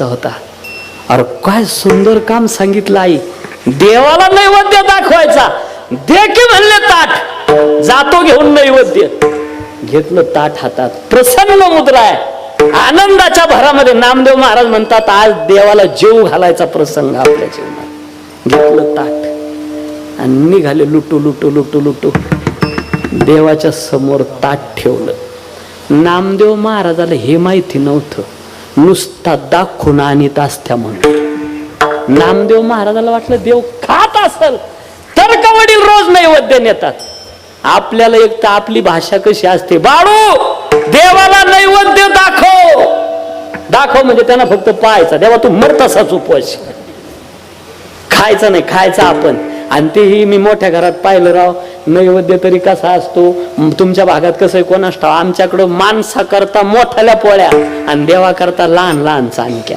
दाखवायचा होता. अरे काय सुंदर काम सांगितलं आई. देवाला नैवेद्य दाखवायचा. दे की म्हणले ताट. जातो घेऊन नैवेद्य. घेतलं ताट हातात. प्रसन्न मुद्रा आहे. आनंदाच्या भरामध्ये नामदेव महाराज म्हणतात आज देवाला जेव घालायचा प्रसंग आपल्या जीवनात. घेतलं ताट. आणि निघाले लुटू लुटू लुटू लुटू. देवाच्या समोर ताट ठेवलं. नामदेव महाराजाला हे माहिती नव्हतं. नुसता दाखवून आणीत असत्या म्हणून. नामदेव महाराजाला वाटलं देव खात असल तर का वडील रोज नैवेद्य नेतात. आपल्याला एक तर आपली भाषा कशी असते बाळू देवाला नैवेद्य दाखव. दाखव म्हणजे त्यांना फक्त पाहायचा देवा तू मर तसाच उपवास. खायचं नाही खायचा आपण. आणि तेही मी मोठ्या घरात पाहिलं राव. नैवेद्य तरी कसा असतो? तुमच्या भागात कसं आहे? कोणास ठाव? आमच्याकडं माणसा करता मोठ्याल्या पोळ्या. आणि देवा करता लहान लहान चाणक्या